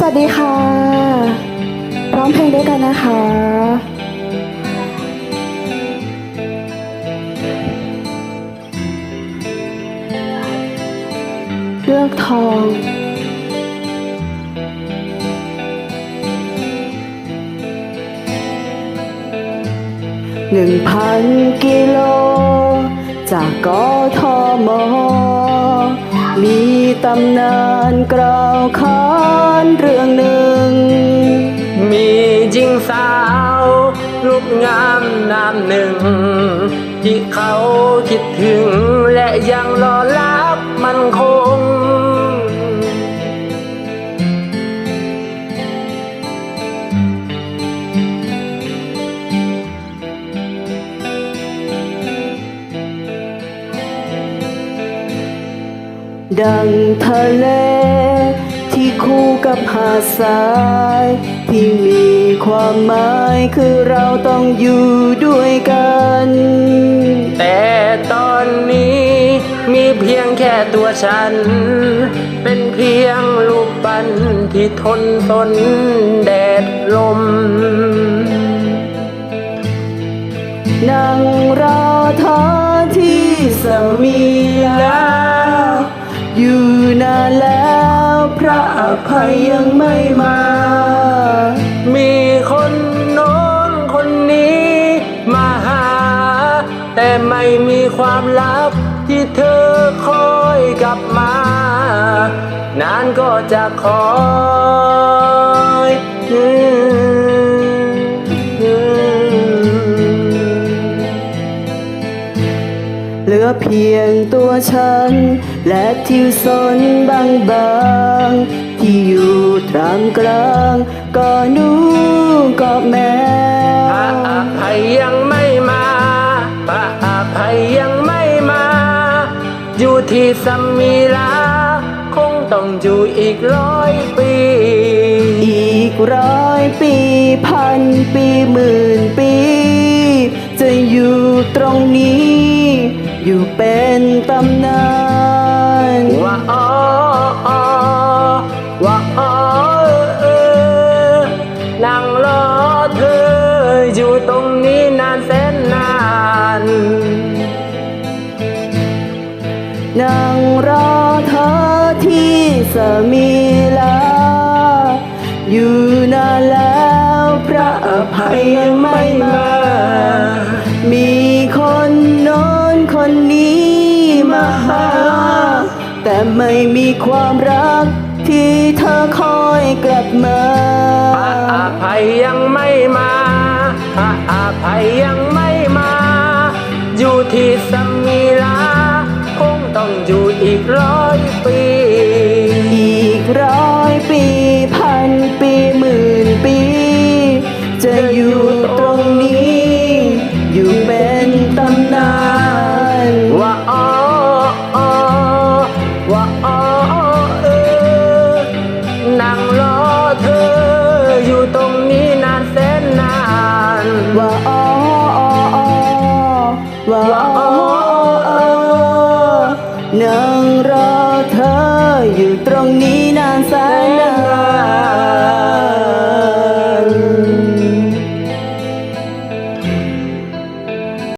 สวัสดีค่ะ ร้องเพลงด้วยกันนะคะเลือกทองหนึ่งพันกิโล จากกทม ตำนานกล่าวขานเรื่องหนึ่ง มีจริงสาวรูปงามนามหนึ่ง ที่เขาคิดถึงและยังรอรับมันคง ดังทะเล ที่คู่กับหาดทราย ที่มีความหมายคือเราต้องอยู่ด้วยกัน แต่ตอนนี้มีเพียงแค่ตัวฉัน เป็นเพียงรูปปั้นที่ทนทนแดดลมนั่งรอเธอที่สมีลาอยู่นา แล้ว พระอภัยยังไม่มา มีคนโน้นคนนี้มาหา แต่ไม่มีความลับที่เธอคอยกลับมา นานก็จะขอ เพียงตัวฉัน และทิวสนบางบางๆที่อยู่ตรามกลางก็หนูก็แมพระอภัยยังไม่มาพระอภัยยังไม่มา อยู่ที่สัมีลา คงต้องอยู่อีกร้อยปี อีกร้อยปีพันปีหมื่นปี จะอยู่ตรงนี้ อยู่เป็นตำนานว่าอ๋ออ๋อว่าอ๋อเออนั่งรอเธออยู่ตรงนี้นานแสนนานนั่งรอเธอที่สมีลาอยู่นานแล้วพระอภัยยังไม่มามี วันนี้มาหา แต่ไม่มีความรักที่เธอคอยกลับมาอาภัยยังไม่มาอาภัยยังไม่มา อยู่ที่สมีลา คงต้องอยู่อีกร้อยปี เธออยู่ตรงนี้นานแสนนาน ว่าอ๋ออ๋ออ๋อว่าอ๋อ